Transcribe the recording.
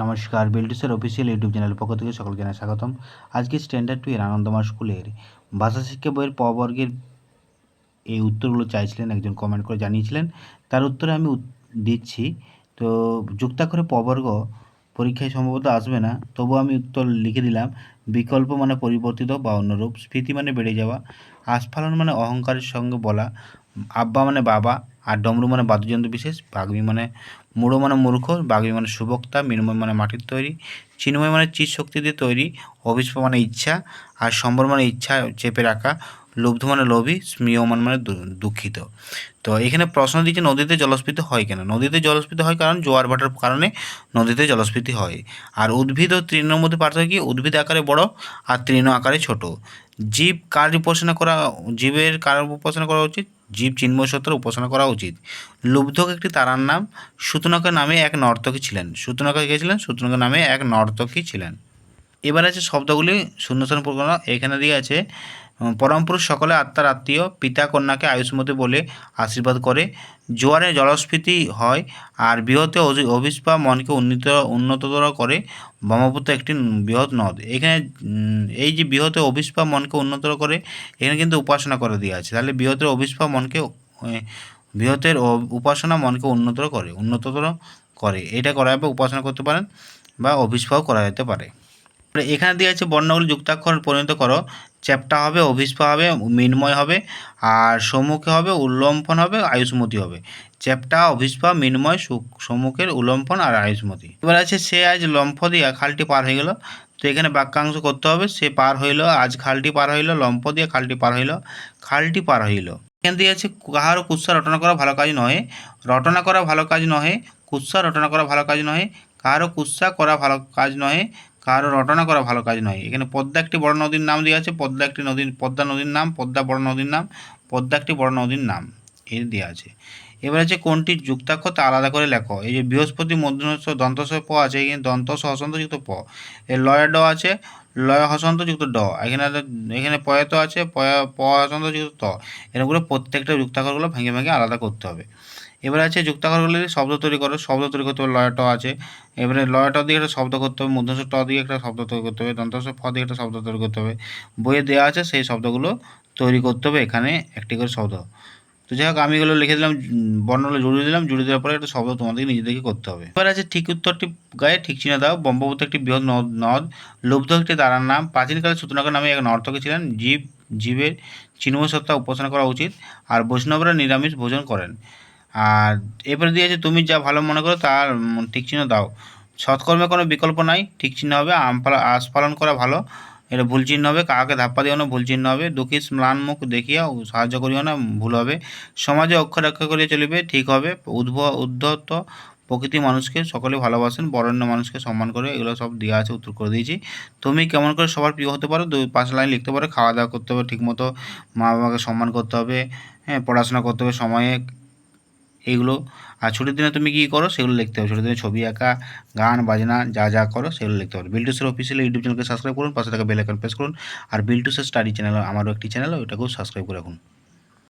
নমস্কার বিল্ডিসের official YouTube channel পক্ষ থেকে সকলকে জানাই স্বাগতম। আজকে স্ট্যান্ডার্ড টু এর আনন্দমার স্কুলের ভাষা শিক্ষা বইয়ের প বর্গের এই উত্তরগুলো চাইছিলেন, একজন কমেন্ট করে জানিয়েছিলেন। তার উত্তরে আমি দিচ্ছি, তো যুক্তাক্ষরে প বর্গ পরীক্ষায় সম্ভবত আসবে না তবু আমি উত্তর লিখে দিলাম, বিকল্প মানে পরিবর্তিত বা অন্যরূপ স্ফীতি মানে বেড়ে যাওয়া, আস্ফালন মানে অহংকারের সঙ্গে বলা, আব্বা মানে বাবা আর ডমরু মানে বাদ্যযন্ত্র বিশেষ বাগ্মী মানে মুড়ো মানে মূর্খ বাগ্মী মানে সুবক্তা, মৃন্ময় মানে মাটির তৈরি, চিন্ময় মানে চিৎ শক্তি দিয়ে তৈরি অভিষ্প মানে ইচ্ছা, আর সম্বর মানে ইচ্ছা চেপে রাখা, লুব্ধ মানে লোভী, স্মীয়মান মানে দুঃখিত। তো এখানে প্রশ্ন দিচ্ছে, নদীতে জলস্ফীতি হয় কেন? নদীতে জলস্ফীতি হয় কারণ জোয়ার ভাটার কারণে নদীতে জলস্ফীতি হয়। আর উদ্ভিদ ও তৃণের মধ্যে পার্থক্য কি? উদ্ভিদ আকারে বড় আর তৃণ আকারে ছোট। জীব কার উপাসনা করা, জীবের কার উপাসনা করা উচিত? জীব চিন্ময় সত্তার উপাসনা করা উচিত। লুব্ধক একটি তারার নাম, সুতনকা নামে এক নর্তকী ছিলেন। সুতনকা কে ছিলেন? সুতনকা নামে এক নর্তকী ছিলেন। এবার আছে শব্দগুলি, শূন্যস্থান পূরণ, এখানে দিয়ে আছে উম, পরম পুরুষ সকলে আত্মার আত্মীয় পিতা কন্যাকে আয়ুষ্মতি বলে আশীর্বাদ করে। জোয়ারে জলস্ফীতি হয় আর বৃহতে অভিস্পা মনকে উন্নীত উন্নততর করে। ব্রহ্মপুত্র একটি বৃহৎ নদ। এখানে এই যে বৃহতে অভিস্পা মনকে উন্নতর করে এখানে কিন্তু উপাসনা করে দেওয়া আছে। তাহলে বৃহতের অভিস্পা মনকে বৃহতের উপাসনা মনকে উন্নতর করে উন্নততর করে। এটা করা যাবে উপাসনা করতে পারেন বা অভিস্পাও করা যেতে পারে। এখানে দিয়ে আছে বর্ণগুলি যুক্তাক্ষর পরিণত করো। চ্যাপ্টা হবে অভিস্পা হবে, মিনময় হবে, আর সম্মুখে হবে, উল্লম্ফন হবে, আয়ুষ্মতি হবে। চ্যাপ্টা অভিস্পা মিনময় সম্মুখের উল্লম্ফন আর আয়ুষ্মতি। এবার আছে, সে আজ লম্ফ দিয়া খালটি পার হয়ে গেল। তো এখানে বাক্যাংশ করতে হবে, সে পার হইল, আজ খালটি পার হইল, লম্ফ দিয়ে খালটি পার হইল, খালটি পার হইল। এখান দিয়ে আছে কাহারও কুৎসা রটনা করা ভালো কাজ নহে, রটনা করা ভালো কাজ নহে, কুৎসা রটনা করা ভালো কাজ নহে কাহারও কুৎসা করা ভালো কাজ নহে কারও রটনা করা ভালো কাজ নয়। এখানে পদ্মা একটি বড় নদীর নাম দেওয়া আছে। পদ্মা একটি নদীর, পদ্মা নদীর নাম, পদ্মা বড় নদীর নাম, পদ্মা একটি বড় নদীর নাম এর দেওয়া আছে। এবার আছে কোনটি যুক্তাক্ষর তা আলাদা করে লেখো। এই যে বৃহস্পতি মধ্যস্থ দন্তস্ব প আছে, এখানে দন্তস হসন্ত যুক্ত প। এর লয় ড আছে, লয় হসন্তযুক্ত ড। এখানে এখানে পয়ত আছে, পয়, প হসন্তযুক্ত ত। এরকম করে প্রত্যেকটা যুক্তাক্ষরগুলো ভেঙে ভেঙে আলাদা করতে হবে। এবার আছে যুক্তাক্ষরগুলি শব্দ তৈরি করো, শব্দ তৈরি করতে হবে লয় ট আছে। এবারে লয় ট দিয়ে একটা শব্দ করতে হবে, মধ্যস্থ ট দিয়ে একটা শব্দ তৈরি করতে হবে দন্তস্ব ফ দিয়ে একটা শব্দ তৈরি করতে হবে। বইয়ে দেওয়া আছে সেই শব্দগুলো তৈরি করতে হবে, এখানে একটি করে শব্দ। তো যাই হোক, আমি এগুলো লিখে দিলাম বর্ণগুলো জুড়ে দিলাম জুড়ে দেওয়ার পরে একটা শব্দ তোমাদেরকে নিজেদেরকে করতে হবে। এবার আছে ঠিক উত্তরটি গায়ে ঠিক চিহ্ন দাও ব্রহ্মপুত্র একটি বৃহৎ নদ নদ, লুব্ধ একটি তারার নাম। প্রাচীনকালে সুতনাগর নামে এক নর্তকী ছিলেন, জীব, জীবের চিন্ময় সত্তা উপাসনা করা উচিত, আর বৈষ্ণবরা নিরামিষ ভোজন করেন। আর এবারে দিয়েছে তুমি যা ভালো মনে করো তার ঠিক চিহ্ন দাও। সৎকর্মে কোনো বিকল্প নাই, ঠিক চিহ্ন হবে আশ পালন করা ভালো। এটা ভুল চিহ্ন হবে কাকে ধাপ্পা দিও না, ভুল চিহ্ন হবে। দুঃখী ম্লান মুখ দেখিয়া সাহায্য করিও না, ভুল হবে। সমাজে অক্ষর রক্ষা করিয়া চলিবে, ঠিক হবে। উদ্ভ, উদ্ধত প্রকৃতি মানুষকে সকলে ভালোবাসেন, বরণ্য মানুষকে সম্মান করে, এগুলো সব দেওয়া আছে, উত্তর করে দিয়েছি। তুমি কেমন করে সবার প্রিয় হতে পারো, দুই পাঁচ লাইন লিখতে পারো খাওয়া দাওয়া করতে হবে, ঠিকমতো মা বাবাকে সম্মান করতে হবে হ্যাঁ পড়াশোনা করতে হবে, সময়ে এইগুলো আর ছুটির দিনে তুমি কী করো, সেগুলো লিখতে হবে। ছুটির দিনে ছবি আঁকা, গান, বাজনা, যা যা করো, সেগুলো লিখতে হবে। বিল্টুসের অফিসিয়াল ইউটিউব চ্যানেলকে সাবস্ক্রাইব করুন, পাশে থাকা বেল আইকন প্রেস করুন, আর বিল্টুসের স্টাডি চ্যানেল আমারও একটি চ্যানেল ওইটাকেও সাবস্ক্রাইব করে রাখুন।